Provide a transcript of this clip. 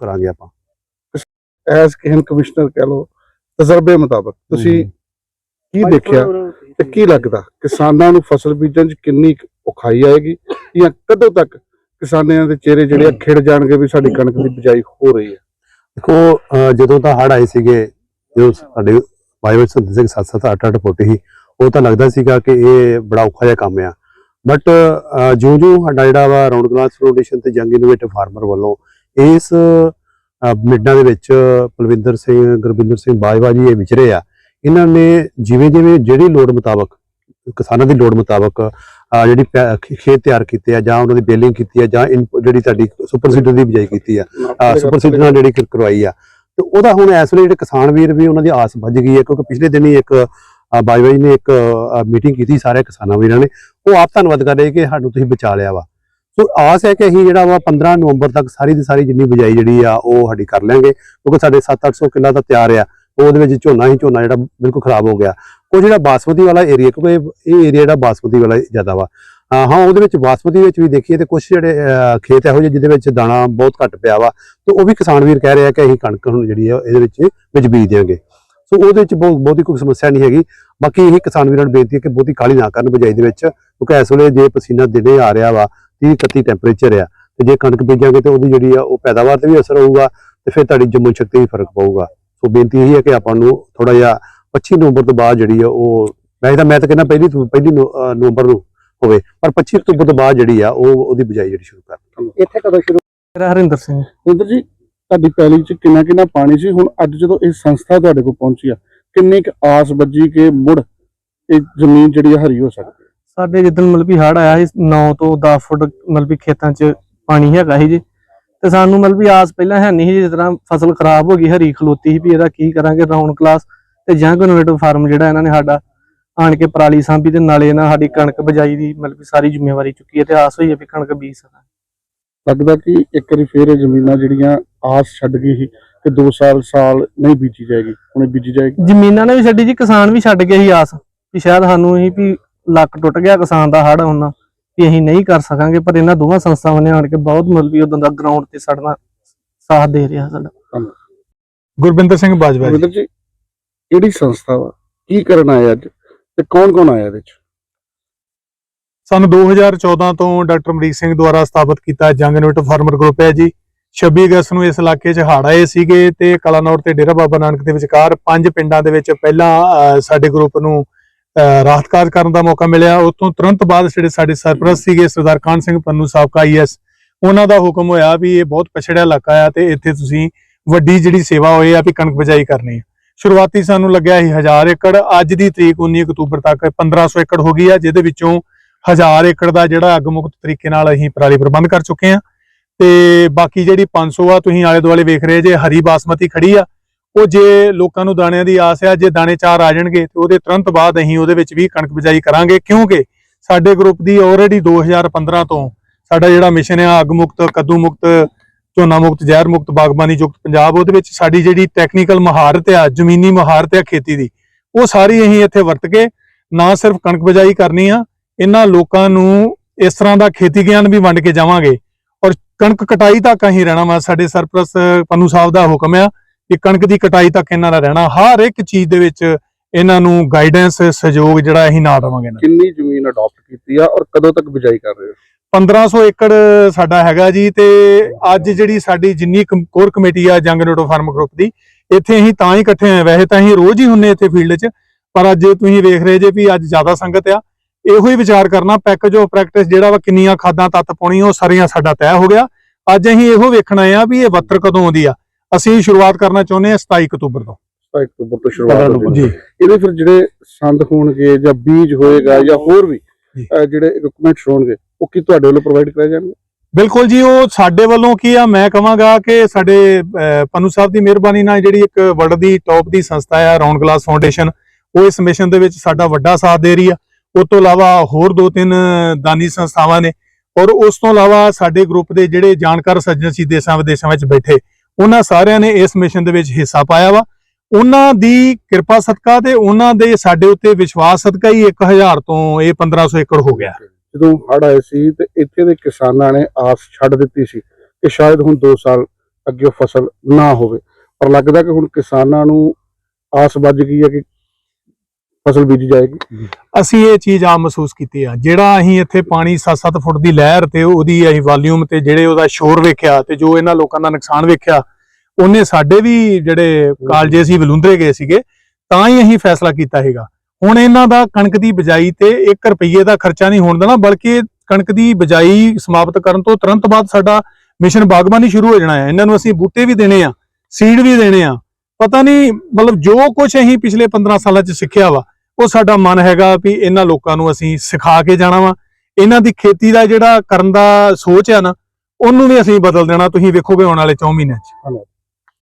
ਕਰਾਂਗੇ ਆਪਾਂ। S ਕਿਹਨ commissioner ਕਹਿ ਲੋ ਤਜਰਬੇ ਮੁਤਾਬਕ। ਤੁਸੀਂ ਕੀ ਦੇਖਿਆ ਤੇ ਕੀ ਲੱਗਦਾ? ਕਿਸਾਨਾਂ ਨੂੰ ਫਸਲ ਬੀਜਣ 'ਚ ਕਿੰਨੀ ਔਖਾਈ ਆਏਗੀ ਜਾਂ ਕਦੋਂ ਤੱਕ ਕਿਸਾਨਾਂ ਦੇ ਚਿਹਰੇ ਜਿਹੜੇ ਖਿੜ ਜਾਣਗੇ ਵੀ ਸਾਡੀ ਕਣਕ ਦੀ ਬਿਜਾਈ ਹੋ ਰਹੀ ਹੈ? ਦੇਖੋ ਜਦੋਂ ਤਾਂ ਹੜ ਆਏ ਸੀਗੇ ਜੋ ਸਾਡੇ ਬਾਈਵਰ ਸੰਤ ਸਿੰਘ 7-7 8-8 ਫੁੱਟ ਹੀ ਉਹ ਤਾਂ ਲੱਗਦਾ ਸੀਗਾ ਕਿ ਇਹ ਬੜਾ ਔਖਾ ਜਿਹਾ ਕੰਮ ਆ। ਬਟ ਜਿਉਂ ਜਿਉਂ ਸਾਡਾ ਜਿਹੜਾ ਵਾ ਰਾਉਂਡ ਗਲਾਸ ਫਾਊਂਡੇਸ਼ਨ ਤੇ ਜੰਗ ਇਨੋਵੇਟਿਵ ਫਾਰਮਰ ਵੱਲੋਂ ਇਸ ਮਿੱਡਾਂ ਦੇ ਵਿੱਚ ਪਲਵਿੰਦਰ ਸਿੰਘ ਗੁਰਬਿੰਦਰ ਸਿੰਘ ਬਾਜਵਾ ਜੀ ਇਹ ਵਿਚਰੇ ਆ। ਇਹਨਾਂ ਨੇ ਜਿਵੇਂ ਜਿਵੇਂ ਜਿਹੜੀ ਲੋੜ ਮੁਤਾਬਕ ਕਿਸਾਨਾਂ ਦੀ ਲੋੜ ਮੁਤਾਬਕ ਜਿਹੜੀ ਖੇਤ ਤਿਆਰ ਕੀਤੇ ਆ ਜਾਂ ਉਹਨਾਂ ਦੀ ਬੇਲਿੰਗ ਕੀਤੀ ਆ ਜਾਂ ਜਿਹੜੀ ਤੁਹਾਡੀ ਸੁਪਰ ਸੀਡਰ ਦੀ ਬਿਜਾਈ ਕੀਤੀ ਆ ਸੁਪਰ ਸੀਡਰ ਨਾਲ ਜਿਹੜੀ ਕਰ- ਕਰਵਾਈ ਆ। ਤੇ ਉਹਦਾ ਹੁਣ ਇਸ ਵੇਲੇ ਜਿਹੜੇ ਕਿਸਾਨ ਵੀਰ ਵੀ ਉਹਨਾਂ ਦੀ ਆਸ ਵੱਜ ਗਈ ਹੈ ਕਿਉਂਕਿ ਪਿਛਲੇ ਦਿਨੀ ਇੱਕ ਬਾਜਵਾ ਜੀ ਨੇ ਇੱਕ ਮੀਟਿੰਗ ਕੀਤੀ ਸਾਰੇ ਕਿਸਾਨਾਂ ਵੀਰਾਂ ਨੇ। ਉਹ ਆਪ ਧੰਨਵਾਦ ਕਰ ਰਹੇ ਕਿ ਸਾਨੂੰ ਤੁਸੀਂ ਬਚਾ ਲਿਆ ਵਾ। ਸੋ ਆਸ ਹੈ ਕਿ ਅਸੀਂ ਜਿਹੜਾ ਵਾ 15 ਨਵੰਬਰ ਤੱਕ ਸਾਰੀ ਦੀ ਸਾਰੀ ਜਿੰਨੀ ਬਿਜਾਈ ਜਿਹੜੀ ਆ, ਉਹ ਸਾਡੀ ਕਰ ਲਾਂਗੇ, ਕਿਉਂਕਿ ਸਾਡੇ 7-800 ਕਿੱਲਾ ਤਾਂ ਤਿਆਰ ਆ, ਉਹਦੇ ਵਿੱਚ ਝੋਨਾ ਹੀ ਝੋਨਾ ਜਿਹੜਾ ਬਿਲਕੁਲ ਖਰਾਬ ਹੋ ਗਿਆ। ਉਹ ਜਿਹੜਾ ਬਾਸਮਤੀ ਵਾਲਾ ਏਰੀਆ ਕਿਉਂਕਿ ਇਹ- ਏਰੀਆ ਜਿਹੜਾ ਬਾਸਮਤੀ ਵਾਲਾ ਜ਼ਿਆਦਾ ਵਾ। ਹਾਂ, ਉਹਦੇ ਵਿੱਚ ਬਾਸਮਤੀ ਵਿੱਚ ਵੀ ਦੇਖੀਏ ਤੇ ਕੁਝ ਜਿਹੜੇ ਖੇਤ ਇਹੋ ਜਿਹੇ ਜਿਹਦੇ ਵਿੱਚ ਦਾਣਾ ਬਹੁਤ ਘੱਟ ਪਿਆ ਵਾ, ਤੇ ਉਹ ਵੀ ਕਿਸਾਨ ਵੀਰ ਕਹਿ ਰਹੇ ਆ ਕਿ ਅਸੀਂ ਕਣਕ ਹੁਣ ਜਿਹੜੀ ਆ, ਇਹਦੇ ਵਿੱਚ ਵਿੱਚ ਬੀਜ ਦਿਆਂਗੇ। ਸੋ ਉਹਦੇ ਵਿੱਚ ਬਹੁਤ ਬਹੁਤੀ ਕੋਈ ਸਮੱਸਿਆ ਨਹੀਂ ਹੈਗੀ। ਬਾਕੀ ਇਹ ਕਿਸਾਨ ਵੀਰਾਂ ਨੂੰ ਬੇਨਤੀ ਹੈ ਕਿ ਬਹੁਤੀ ਕਾਹਲੀ ਨਾ ਕਰਨ ਬਜਾਈ ਦੇ ਵਿੱਚ, ਕਿਉਂਕਿ ਇਸ ਵੇਲੇ ਜੇ ਪਸੀਨਾ ਦਿਨੇ ਆ ਰਿਹਾ ਵਾ 30 31 ਟੈਂਪਰੇਚਰ ਆ। ਤੇ ਜੇ ਕਣਕ ਬੀਜਾਂਗੇ ਤੇ ਉਹਦੀ ਜਿਹੜੀ ਆ ਉਹ ਪੈਦਾਵਾਰ ਤੇ ਵੀ ਅਸਰ ਹੋਊਗਾ ਤੇ ਫਿਰ ਤੁਹਾਡੀ ਜੰਮੂ ਸ਼ਕਤੀ ਵੀ ਫ਼ਰਕ ਪਊਗਾ। ਸੋ ਬੇਨਤੀ ਇਹ ਹੈ ਕਿ ਆਪਾਂ ਨੂੰ ਥੋੜਾ ਜਿਹਾ 25 ਨਵੰਬਰ ਤੋਂ ਬਾਅਦ ਜਿਹੜੀ ਆ ਉਹ ਮੈਂ ਤਾਂ ਮੈਂ ਤਾਂ ਕਹਿੰਦਾ ਪਹਿਲੀ ਤੋਂ- ਪਹਿਲੀ ਨਵੰਬਰ ਨੂੰ ਹੋਵੇ ਪਰ 25 ਅਕਤੂਬਰ ਤੋਂ ਬਾਅਦ ਜਿਹੜੀ ਆ ਉਹ ਉਹਦੀ ਬਿਜਾਈ ਜਿਹੜੀ ਸ਼ੁਰੂ ਕਰ ਇੱਥੇ ਕਦੋਂ ਸ਼ੁਰੂ? ਮੇਰਾ ਹਰਿੰਦਰ ਸਿੰਘ। ਇੰਦਰ ਜੀ ਤੁਹਾਡੀ ਪੈਲੀ 'ਚ ਕਿੰਨਾ ਕਿੰਨਾ ਪਾਣੀ ਸੀ? ਹੁਣ ਅੱਜ ਜਦੋਂ ਇਹ ਸੰਸਥਾ ਤੁਹਾਡੇ ਕੋਲ ਪਹੁੰਚੀ ਆ ਕਿੰਨੀ ਕੁ ਆਸ ਵੱਜੀ ਕਿ ਮੁੜ ਇਹ ਜ਼ਮੀਨ ਜਿਹੜੀ ਆ ਹਰੀ ਹੋ ਸਕਦੀ? ਸਾਡੇ ਜਿੱਦਣ ਮਤਲਬ ਵੀ ਹੜ ਆਇਆ ਸੀ 9 ਤੋਂ 10 ਫੁੱਟ ਮਤਲਬ ਵੀ ਖੇਤਾਂ 'ਚ ਪਾਣੀ ਹੈਗਾ ਸੀ ਜੀ। ਤੇ ਸਾਨੂੰ ਮਤਲਬ ਵੀ ਆਸ ਪਹਿਲਾਂ ਹੈ ਨਹੀਂ ਸੀ ਜਿਸ ਤਰ੍ਹਾਂ ਫਸਲ ਖਰਾਬ ਹੋ ਗਈ ਹਰੀ ਖਲੋਤੀ ਸੀ ਵੀ ਇਹਦਾ ਕੀ ਕਰਾਂਗੇ ਰਾਉਂਡ ਕਲਾਸ ਤੇ ਜੰਗ ਇਨੋਵੇਟਿਵ ਫਾਰਮ ਜਿਹੜਾ ਇਹਨਾਂ ਨੇ ਸਾਡਾ ਆਣ ਕੇ ਪਰਾਲੀ ਸਾਂਭੀ ਤੇ ਨਾਲੇ ਇਹਨਾਂ ਸਾਡੀ ਕਣਕ ਬਜਾਈ ਦੀ ਮਤਲਬ ਵੀ ਸਾਰੀ ਜ਼ਿੰਮੇਵਾਰੀ ਚੁੱਕੀ ਹੈ ਤੇ ਆਸ ਹੋਈ ਹੈ ਵੀ ਕਣਕ ਬੀਜ ਸਕਾਂ। ਲੱਗਦਾ ਕਿ ਇੱਕ ਵਾਰੀ ਫੇਰ ਇਹ ਜ਼ਮੀਨਾਂ ਜਿਹੜੀਆਂ ਆਸ ਛੱਡ ਗਈ ਸੀ ਕਿ 2 ਸਾਲ ਸਾਲ ਨਹੀਂ ਬੀਜੀ ਜਾਏਗੀ ਹੁਣ ਬੀਜੀ ਜਾਏਗੀ। ਜ਼ਮੀਨਾਂ ਨੇ ਵੀ ਛੱਡੀ ਜੀ ਕਿਸਾਨ ਵੀ ਛੱਡ ਗਏ ਸੀ ਆਸ ਵੀ ਸ਼ਾਇਦ ਸਾਨੂੰ ਇਹ ਵੀ ਲੱਕ ਟੁੱਟ ਗਿਆ ਕਿਸਾਨ ਦਾ ਹੜ ਆਉਣਾ ਵੀ ਅਸੀਂ ਨਹੀਂ ਕਰ ਸਕਾਂਗੇ ਪਰ ਇਹਨਾਂ ਦੋਵਾਂ ਸੰਸਥਾਵਾਂ ਨੇ ਆਣ ਕੇ ਬਹੁਤ ਮਤਲਬ ਵੀ ਉਦੋਂ ਦਾ ਗਰਾਊਂਡ ਤੇ ਸਾਡਾ ਸਾਥ ਦੇ ਰਿਹਾ ਸਾਡਾ। ਗੁਰਬਿੰਦਰ ਸਿੰਘ ਬਾਜਵਾ ਜੀ। ਕਿਹੜੀ ਸੰਸਥਾ ਵਾ? ਕੀ ਕਰਨ ਆਏ ਅੱਜ? ਤੇ ਕੌਣ ਕੌਣ ਆਇਆ ਇਹਦੇ 'ਚ ਸਾਨੂੰ 2014 ਤੋਂ ਡਾਕਟਰ ਅਮਰੀਕ ਸਿੰਘ ਦੁਆਰਾ ਸਥਾਪਿਤ ਕੀਤਾ ਜੰਗ ਇਨਵਿਟ ਫਾਰਮਰ ਗਰੁੱਪ ਹੈ ਜੀ। 26 ਅਗਸਤ ਨੂੰ ਇਸ ਇਲਾਕੇ 'ਚ ਹੜ੍ਹ ਆਏ ਸੀਗੇ ਤੇ ਕਲਾਨੌਰ ਤੇ ਡੇਰਾ ਬਾਬਾ ਨਾਨਕ ਦੇ ਵਿਚਕਾਰ ਪੰਜ ਪਿੰਡਾਂ ਦੇ ਵਿੱਚ ਪਹਿਲਾਂ ਅਹ, ਸਾਡੇ ਗਰੁੱਪ ਨੂੰ ਰਾਹਤ ਕਾਰਜ ਕਰਨ ਦਾ ਮੌਕਾ ਮਿਲਿਆ। ਉਤੋਂ ਤੁਰੰਤ ਬਾਅਦ ਜਿਹੜੇ ਸਾਡੇ ਸਰਪ੍ਰਸਤ ਸੀਗੇ, ਸਰਦਾਰ ਕਾਨ ਸਿੰਘ ਪੰਨੂ ਸਾਬਕਾ ਆਈਐਸ ਉਹਨਾਂ ਦਾ ਹੁਕਮ ਹੋਇਆ ਵੀ ਇਹ ਬਹੁਤ ਪਛੜਿਆ ਇਲਾਕਾ ਆ ਤੇ ਇੱਥੇ ਤੁਸੀਂ ਵੱਡੀ ਜਿਹੜੀ ਸੇਵਾ ਹੋਈ ਆ ਵੀ ਕਣਕ ਬਜਾਈ ਕਰਨੀ ਹੈ ਸ਼ੁਰੂਆਤੀ ਸਾਨੂੰ ਲੱਗਿਆ ਸੀ 1000 ਏਕੜ, ਅੱਜ ਦੀ ਤਰੀਕ 19 ਅਕਤੂਬਰ ਤੱਕ 1500 ਏਕੜ ਹੋ ਗਈ ਆ, ਜਿਹਦੇ ਵਿੱਚੋਂ 1000 ਏਕੜ ਦਾ ਜਿਹੜਾ ਅਗਮੁਕਤ ਤਰੀਕੇ ਨਾਲ ਅਸੀਂ ਪਰਾਲੀ ਪ੍ਰਬੰਧ ਕਰ ਚੁੱਕੇ ਆ। ਤੇ ਬਾਕੀ ਜਿਹੜੀ 500 ਆ, ਤੁਸੀਂ ਆਲੇ ਦੁਆਲੇ ਵੇਖ ਰਹੇ ਜੇ, ਹਰੀ ਬਾਸਮਤੀ ਖੜੀ ਆ। ਉਹ ਜੇ ਲੋਕਾਂ ਨੂੰ ਦਾਣਿਆਂ ਦੀ ਆਸ ਆ, ਜੇ ਦਾਣੇ ਚਾਰ ਆ ਜਾਣਗੇ, ਤੇ ਉਹਦੇ ਤੁਰੰਤ ਬਾਅਦ ਅਸੀਂ ਉਹਦੇ ਵਿੱਚ ਵੀ ਕਣਕ ਬਿਜਾਈ ਕਰਾਂਗੇ। ਕਿਉਂਕਿ ਸਾਡੇ ਗਰੁੱਪ ਦੀ ਆਲਰੇਡੀ 2015 ਤੋਂ ਸਾਡਾ ਜਿਹੜਾ ਮਿਸ਼ਨ ਆ, ਅਗ ਮੁਕਤ, ਕੱਦੂ ਮੁਕਤ, ਝੋਨਾ ਮੁਕਤ, ਜ਼ਹਿਰ ਮੁਕਤ, ਬਾਗਬਾਨੀ ਯੁਕਤ ਪੰਜਾਬ, ਉਹਦੇ ਵਿੱਚ ਸਾਡੀ ਜਿਹੜੀ ਟੈਕਨੀਕਲ ਮਹਾਰਤ ਆ, ਜ਼ਮੀਨੀ ਮਹਾਰਤ ਆ ਖੇਤੀ ਦੀ, ਉਹ ਸਾਰੀ ਅਸੀਂ ਇੱਥੇ ਵਰਤ ਕੇ ਨਾ ਸਿਰਫ ਕਣਕ ਬਿਜਾਈ ਕਰਨੀ ਆ, ਇਹਨਾਂ ਲੋਕਾਂ ਨੂੰ ਇਸ ਤਰ੍ਹਾਂ ਦਾ ਖੇਤੀ ਗਿਆਨ ਵੀ ਵੰਡ ਕੇ ਜਾਵਾਂਗੇ। ਔਰ ਕਣਕ ਕਟਾਈ ਤੱਕ ਅਸੀਂ ਰਹਿਣਾ ਵਾ, ਸਾਡੇ ਸਰਪ੍ਰਸਤ ਪੰਨੂ ਸਾਹਿਬ ਦਾ ਹੁਕਮ ਆ ਕਿ ਕਣਕ ਦੀ ਕਟਾਈ ਤੱਕ ਇਹਨਾਂ ਦਾ ਰਹਿਣਾ ਹਰ ਇੱਕ ਚੀਜ਼ ਦੇ ਵਿੱਚ ਇਹਨਾਂ ਨੂੰ ਗਾਈਡੈਂਸ ਸਹਿਯੋਗ ਜਿਹੜਾ ਅਸੀਂ ਨਾਲ ਦੇਵਾਂਗੇ ਇਹਨਾਂ ਦਾ। ਕਿੰਨੀ ਜ਼ਮੀਨ ਅਡਾਪਟ ਕੀਤੀ ਆ ਔਰ ਕਦੋਂ ਤੱਕ ਬਿਜਾਈ ਕਰ ਰਹੇ ਹੋ? 1500 ਏਕੜ ਸਾਡਾ ਹੈਗਾ ਜੀ ਤੇ ਅੱਜ ਜਿਹੜੀ ਸਾਡੀ ਜਿੰਨੀ ਕੋਰ ਕਮੇਟੀ ਆ ਜੰਗ ਨੋਟੋ ਫਾਰਮ ਗਰੁੱਪ ਦੀ ਇੱਥੇ ਅਸੀਂ ਤਾਂ ਹੀ ਇਕੱਠੇ ਹੋਏ ਵੈਸੇ ਤਾਂ ਅਸੀਂ ਰੋਜ਼ ਹੀ ਹੁੰਨੇ ਇੱਥੇ ਫੀਲਡ 'ਚ ਪਰ ਅੱਜ ਤੁਸੀਂ ਵੇਖ ਰਹੇ ਜੇ ਵੀ ਅੱਜ ਜ਼ਿਆਦਾ ਸੰਗਤ ਆ। ਇਹੋ ਹੀ ਵਿਚਾਰ ਕਰਨਾ ਪੈਕੇਜ ਆਫ ਪ੍ਰੈਕਟਿਸ ਜਿਹੜਾ ਵਾ ਕਿੰਨੀਆਂ ਖਾਦਾਂ ਤੱਤ ਪਾਉਣੀ ਉਹ ਸਾਰੀਆਂ ਸਾਡਾ ਤੈਅ ਹੋ ਗਿਆ। ਅੱਜ ਅਸੀਂ ਇਹੋ ਵੇਖਣਾ ਆ ਵੀ ਇਹ ਬੱਤਰ ਕਦੋਂ ਆਉਂਦੀ ਆ। ਅਸੀਂ ਸ਼ੁਰੂਆਤ ਕਰਨਾ ਚਾਹੁੰਦੇ ਹਾਂ 27 ਅਕਤੂਬਰ ਤੋਂ। 27 ਅਕਤੂਬਰ ਤੋਂ ਸ਼ੁਰੂਆਤ ਹੋਵੇਗੀ ਜੀ। ਇਹਦੇ ਫਿਰ ਜਿਹੜੇ ਸੰਦ ਹੋਣਗੇ ਜਾਂ ਬੀਜ ਹੋਏਗਾ ਜਾਂ ਹੋਰ ਵੀ ਜਿਹੜੇ ਇਕਵਿਪਮੈਂਟਸ ਹੋਣਗੇ ਉਹ ਕੀ ਤੁਹਾਡੇ ਵੱਲੋਂ ਪ੍ਰੋਵਾਈਡ ਕਰਾਏ ਜਾਣਗੇ? ਬਿਲਕੁਲ ਜੀ ਉਹ ਸਾਡੇ ਵੱਲੋਂ ਕੀ ਆ ਮੈਂ ਕਹਾਂਗਾ ਕਿ ਸਾਡੇ ਪੰਨੂ ਸਾਹਿਬ ਦੀ ਮਿਹਰਬਾਨੀ ਨਾਲ ਜਿਹੜੀ ਇੱਕ ਵਰਲਡ ਦੀ ਟੌਪ ਦੀ ਸੰਸਥਾ ਆ ਰਾਉਂਡ ਗਲਾਸ ਫਾਊਂਡੇਸ਼ਨ ਉਹ ਇਸ ਮਿਸ਼ਨ ਦੇ ਵਿੱਚ ਸਾਡਾ ਵੱਡਾ ਸਾਥ ਦੇ ਰਹੀ ਆ। ਉਸ ਤੋਂ ਇਲਾਵਾ ਹੋਰ ਦੋ ਤਿੰਨ ਦਾਨੀ ਸੰਸਥਾਵਾਂ ਨੇ ਔਰ ਉਸ ਤੋਂ ਇਲਾਵਾ ਸਾਡੇ ਗਰੁੱਪ ਦੇ ਜਿਹੜੇ ਜਾਣਕਾਰ ਸੱਜਣ ਸੀ ਦੇਸ਼ਾਂ ਵਿਦੇਸ਼ਾਂ ਵਿੱਚ ਬੈਠੇ ਉਹਨਾਂ ਸਾਰਿਆਂ ਨੇ ਇਸ ਮਿਸ਼ਨ ਦੇ ਵਿੱਚ ਹਿੱਸਾ ਪਾਇਆ ਵਾ। ਉਹਨਾਂ ਦੀ ਕਿਰਪਾ ਸਦਕਾ ਤੇ ਉਹਨਾਂ ਦੇ ਸਾਡੇ ਉੱਤੇ ਵਿਸ਼ਵਾਸ ਸਦਕਾ ਹੀ 1000 ਤੋਂ ਇਹ 1500 ਏਕੜ ਹੋ ਗਿਆ। ਜਦੋਂ ਹੜ੍ਹ ਆਏ ਸੀ ਤੇ ਇੱਥੇ ਦੇ ਕਿਸਾਨਾਂ ਨੇ ਆਸ ਛੱਡ ਦਿੱਤੀ ਸੀ ਕਿ ਸ਼ਾਇਦ ਹੁਣ 2 ਸਾਲ ਅੱਗੇ ਫਸਲ ਨਾ ਹੋਵੇ। ਪਰ ਲੱਗਦਾ ਕਿ ਹੁਣ ਕਿਸਾਨਾਂ ਨੂੰ ਆਸ ਵੱਜ ਗਈ ਹੈ ਕਿ ਫਸਲ ਬੀਜੀ ਜਾਏਗੀ। ਅਸੀਂ ਇਹ ਚੀਜ਼ ਆ ਮਹਿਸੂਸ ਕੀਤੀ ਆ। ਜਿਹੜਾ ਅਸੀਂ ਇੱਥੇ ਪਾਣੀ 7-7 ਫੁੱਟ ਦੀ ਲਹਿਰ ਤੇ ਉਹਦੀ ਅਸੀਂ ਵਾਲੀਅਮ ਤੇ ਜਿਹੜੇ ਉਹਦਾ ਸ਼ੋਰ ਵੇਖਿਆ ਤੇ ਜੋ ਇਹਨਾਂ ਲੋਕਾਂ ਦਾ ਨੁਕਸਾਨ ਵੇਖਿਆ, ਉਹਨੇ ਸਾਡੇ ਵੀ ਜਿਹੜੇ ਕਾਲਜੇ ਸੀ ਵਲੁੰਦਰੇ ਗਏ ਸੀਗੇ, ਤਾਂ ਹੀ ਅਸੀਂ ਫੈਸਲਾ ਕੀਤਾ ਹੈਗਾ ਹੁਣ ਇਹਨਾਂ ਦਾ ਕਣਕ ਦੀ ਬਿਜਾਈ ਤੇ 1 ਰੁਪਏ ਦਾ ਖਰਚਾ ਨਹੀਂ ਹੋਣ ਦੇਣਾ, ਬਲਕਿ ਕਣਕ ਦੀ ਬਿਜਾਈ ਸਮਾਪਤ ਕਰਨ ਤੋਂ ਤੁਰੰਤ ਬਾਅਦ ਸਾਡਾ ਮਿਸ਼ਨ ਬਾਗਬਾਨੀ ਸ਼ੁਰੂ ਹੋ ਜਾਣਾ ਹੈ। ਇਹਨਾਂ ਨੂੰ ਅਸੀਂ ਬੂਟੇ ਵੀ ਦੇਣੇ ਆ ਸੀਡ ਵੀ ਦੇਣੇ ਆ ਪਤਾ ਨਹੀਂ ਮਤਲਬ ਜੋ ਕੁਝ ਅਸੀਂ ਪਿਛਲੇ 15 ਸਾਲਾਂ 'ਚ ਸਿੱਖਿਆ ਵਾ, ਉਹ ਸਾਡਾ ਮਨ ਹੈਗਾ ਵੀ ਇਹਨਾਂ ਲੋਕਾਂ ਨੂੰ ਅਸੀਂ ਸਿਖਾ ਕੇ ਜਾਣਾ ਵਾ। ਇਹਨਾਂ ਦੀ ਖੇਤੀ ਦਾ ਜਿਹੜਾ ਕਰਨ ਦਾ ਸੋਚ ਆ ਨਾ, ਉਹਨੂੰ ਵੀ ਅਸੀਂ ਬਦਲ ਦੇਣਾ। ਤੁਸੀਂ ਵੇਖੋਗੇ ਆਉਣ ਵਾਲੇ 4 ਮਹੀਨਿਆਂ 'ਚ।